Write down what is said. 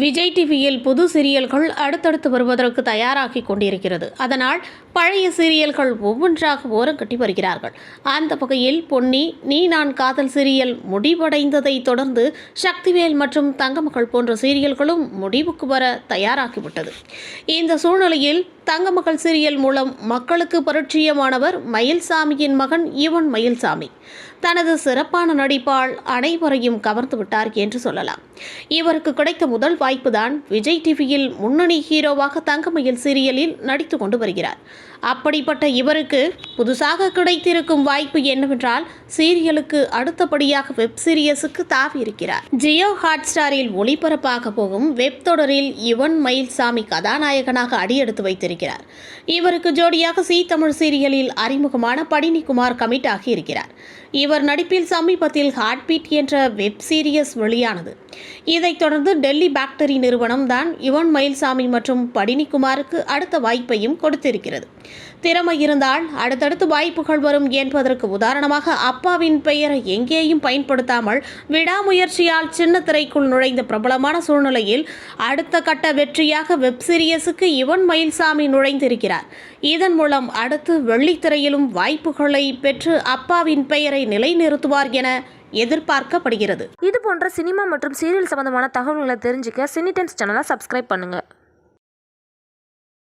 விஜய் டிவியில் புது சீரியல்கள் அடுத்தடுத்து வருவதற்கு தயாராகி கொண்டிருக்கிறது. அதனால் பழைய சீரியல்கள் ஒவ்வொன்றாக ஓரம் கட்டி வருகிறார்கள். அந்த வகையில் பொன்னி நீ நான் காதல் சீரியல் முடிவடைந்ததை தொடர்ந்து சக்திவேல் மற்றும் தங்கமகள் போன்ற சீரியல்களும் முடிவுக்கு வர தயாராகிவிட்டது. இந்த சூழ்நிலையில் தங்கமகள் சீரியல் மூலம் மக்களுக்கு பரிச்சயமானவர் மயில்சாமியின் மகன் யுவன் மயில்சாமி. தனது சிறப்பான நடிப்பால் அனைவரையும் கவர்ந்து விட்டார் என்று சொல்லலாம். இவருக்கு கிடைத்த முதல் வாய்ப்புதான் விஜய் டிவியில் முன்னணி ஹீரோவாக தங்கமயில் சீரியலில் நடித்து கொண்டு வருகிறார். அப்படிப்பட்ட இவருக்கு புதுசாக கிடைத்திருக்கும் வாய்ப்பு என்னவென்றால் சீரியலுக்கு அடுத்தபடியாக வெப் சீரியஸுக்கு தாவி இருக்கிறார். ஜியோ ஹாட்ஸ்டாரில் ஒளிபரப்பாக போகும் வெப் தொடரில் யுவன் மயில்சாமி கதாநாயகனாக அடியெடுத்து வைத்திருக்கிறார். இவருக்கு ஜோடியாக சி தமிழ் சீரியலில் அறிமுகமான படினிகுமார் கமிட் ஆகியிருக்கிறார். இவர் நடிப்பில் சமீபத்தில் ஹார்ட்பீட் என்ற வெப் சீரியஸ் வெளியானது. இதைத் தொடர்ந்து டெல்லி பாக்டரி நிறுவனம் தான் யுவன் மயில்சாமி மற்றும் படினிக்குமாருக்கு அடுத்த வாய்ப்பையும் கொடுத்திருக்கிறது. திறமை இருந்தால் அடுத்தடுத்து வாய்ப்புகள் வரும் என்பதற்கு உதாரணமாக அப்பாவின் பெயரை எங்கேயும் பயன்படுத்தாமல் விடாமுயற்சியால் சின்ன திரைக்குள் நுழைந்த பிரபலமான சூழ்நிலையில் அடுத்த கட்ட வெற்றியாக வெப் சீரியஸுக்கு யுவன் மயில்சாமி நுழைந்திருக்கிறார். இதன் மூலம் அடுத்து வெள்ளித்திரையிலும் வாய்ப்புகளை பெற்று அப்பாவின் பெயரை நிலைநிறுத்துவார் என எதிர்பார்க்கப்படுகிறது. இது போன்ற சினிமா மற்றும் சீரியல் சம்பந்தமான தகவல்களை தெரிஞ்சுக்க சினிடென்ஸ் சேனலை சப்ஸ்கிரைப் பண்ணுங்கள்